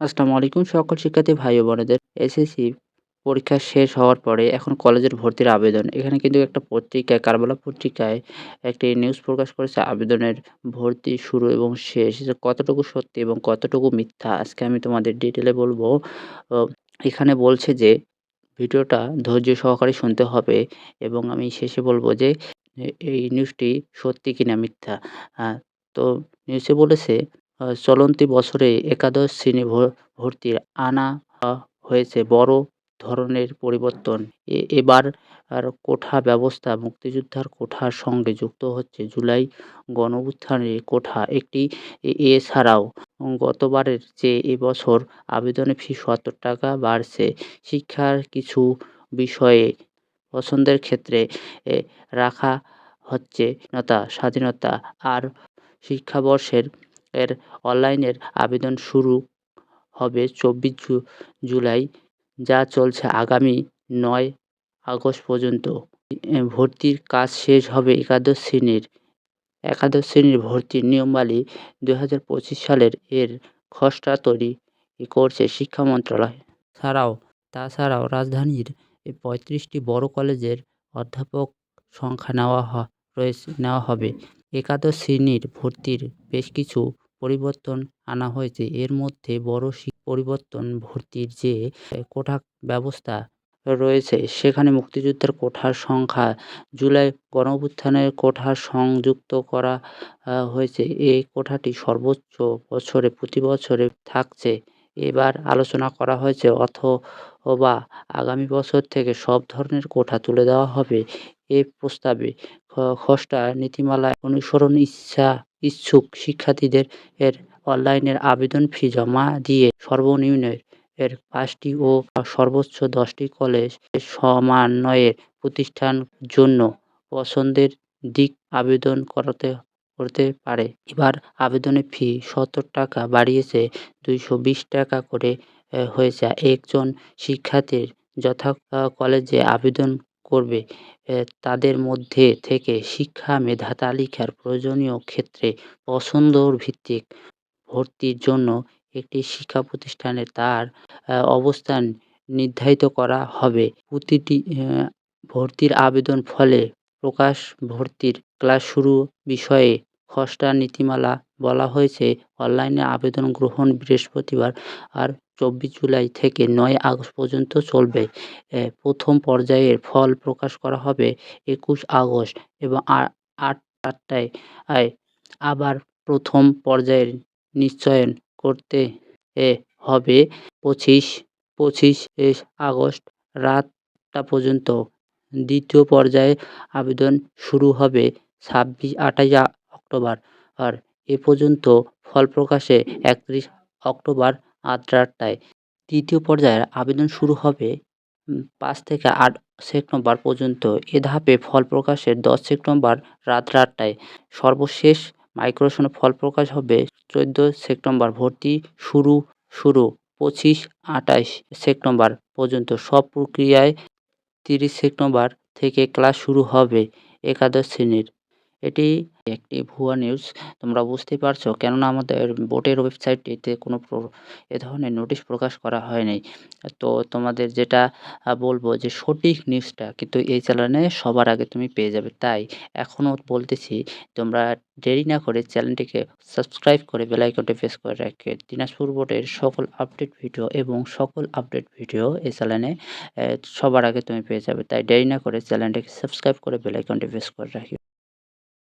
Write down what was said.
আসসালামু আলাইকুম সকল শিক্ষার্থী, ভাই ও বোনেদের। এসএসসি পরীক্ষা শেষ হওয়ার পরে এখন কলেজের ভর্তির আবেদন। এখানে কিন্তু একটা পত্রিকায় কারবালা পত্রিকায় একটি নিউজ প্রকাশ করেছে, আবেদনের ভর্তি শুরু এবং শেষ। কতটুকু সত্যি এবং কতটুকু মিথ্যা, আজকে আমি তোমাদের ডিটেলে বলব। এখানে বলছে যে, ভিডিওটা ধৈর্য সহকারে শুনতে হবে এবং আমি শেষে বলব যে এই নিউজটি সত্যি কিনা মিথ্যা? তো নিউজে বলেছে চলতি বছরে একাদশ শ্রেণি ভর্তির আনা হয়েছে বড় ধরনের পরিবর্তন। এবার আর কোঠা ব্যবস্থা মুক্তিযোদ্ধার কোঠার সঙ্গে যুক্ত হচ্ছে জুলাই গণউত্থানের কোঠা। একটি এছাড়াও গতবারের চেয়ে এবছর আবেদনে ফি সত্তর টাকা বাড়ছে। শিক্ষার কিছু বিষয়ে পছন্দের ক্ষেত্রে রাখা হচ্ছে স্বাধীনতা। আর শিক্ষাবর্ষের এর অনলাইনের আবেদন শুরু হবে চব্বিশ জুলাই, যা চলছে আগামী নয় আগস্ট পর্যন্ত। ভর্তির কাজ শেষ হবে একাদশ শ্রেণির। একাদশ শ্রেণির ভর্তির নিয়মাবলী দু হাজার পঁচিশ সালের এর খসড়া তৈরি করছে শিক্ষা মন্ত্রণালয়। ছাড়াও তাছাড়াও রাজধানীর পঁয়ত্রিশটি বড় কলেজের অধ্যাপক সংখ্যা নেওয়া রয়েছে, নেওয়া হবে। একাদশ শ্রেণির ভর্তির বেশ কিছু পরিবর্তন আনা হয়েছে। এর মধ্যে বড় পরিবর্তন ভর্তির যে কোঠা ব্যবস্থা রয়েছে, সেখানে মুক্তিযোদ্ধার কোঠার সংখ্যা জুলাই গণঅভ্যুত্থানের কোঠা সংযুক্ত করা হয়েছে। এই কোঠাটি সর্বোচ্চ বছরে প্রতি বছরে থাকছে। এবার আলোচনা করা হয়েছে অথবা আগামী বছর থেকে সব ধরনের কোঠা তুলে দেওয়া হবে। এ প্রস্তাবে খসড়া নীতিমালা অনুসরণ ইচ্ছা ইচ্ছুক শিক্ষার্থীদের এর অনলাইনের আবেদন ফি জমা দিয়ে সর্বনিম্ন এর পাঁচটি ও সর্বোচ্চ দশটি কলেজ সমন্বয়ের প্রতিষ্ঠান জন্য পছন্দের দিক আবেদন করাতে, করতে পারে। এবার আবেদনের ফি সত্তর টাকা বাড়িয়েছে, দুইশো বিশ টাকা করে হয়েছে। একজন শিক্ষার্থীর যথা কলেজে আবেদন করবে। তাদের মধ্যে থেকে শিক্ষা, মেধা তালিকার প্রয়োজনীয় ক্ষেত্রে পছন্দর ভিত্তিক ভর্তির জন্য একটি শিক্ষা প্রতিষ্ঠানে তার অবস্থান নির্ধারিত করা হবে। প্রতিটি ভর্তির আবেদন ফলে প্রকাশ ভর্তির ক্লাস শুরু বিষয়ে খসড়া নীতিমালা বলা হয়েছে, অনলাইনে আবেদন গ্রহণ বৃহস্পতিবার আর চব্বিশ জুলাই থেকে নয় আগস্ট পর্যন্ত চলবে। প্রথম পর্যায়ের ফল প্রকাশ করা হবে একুশ আগস্ট এবং আট, আটটায়। আয়, আবার প্রথম পর্যায়ের নিশ্চয়ন করতে হবে পঁচিশ পঁচিশ আগস্ট রাতটা পর্যন্ত। দ্বিতীয় পর্যায়ে আবেদন শুরু হবে ছাব্বিশ আটাশ অক্টোবর। আর এ পর্যন্ত ফল প্রকাশে একত্রিশ অক্টোবর আটটায় তৃতীয় পর্যায়ের আবেদন শুরু হবে পাঁচ থেকে আট সেপ্টেম্বর পর্যন্ত। এ ধাপে ফল প্রকাশের দশ সেপ্টেম্বর রাত আটটায় সর্বশেষ মাইক্রোসনে ফল প্রকাশ হবে, চোদ্দ সেপ্টেম্বর ভর্তি শুরু শুরু পঁচিশ আটাইশ সেপ্টেম্বর পর্যন্ত। সব প্রক্রিয়ায় তিরিশ সেপ্টেম্বর থেকে ক্লাস শুরু হবে একাদশ শ্রেণির। এটি একটি ভুয়া নিউজ তোমরা বুঝতেই পারছ। কেননা আমাদের বোর্ডের ওয়েবসাইটটিতে কোনো এ ধরনের নোটিশ প্রকাশ করা হয়নি। তো তোমাদের যেটা বলব যে সঠিক নিউজটা কিন্তু এই চ্যানেলে সবার আগে তুমি পেয়ে যাবে। তাই এখনও বলতেছি, তোমরা দেরি না করে চ্যানেলটিকে সাবস্ক্রাইব করে বেল আইকনটি প্রেস করে রাখে দিনাজপুর বোর্ডের সকল আপডেট ভিডিও এবং সকল আপডেট ভিডিও এই চ্যানেলে সবার আগে তুমি পেয়ে যাবে। তাই দেরি না করে চ্যানেলটিকে সাবস্ক্রাইব করে বেল আইকনটি প্রেস করে রাখি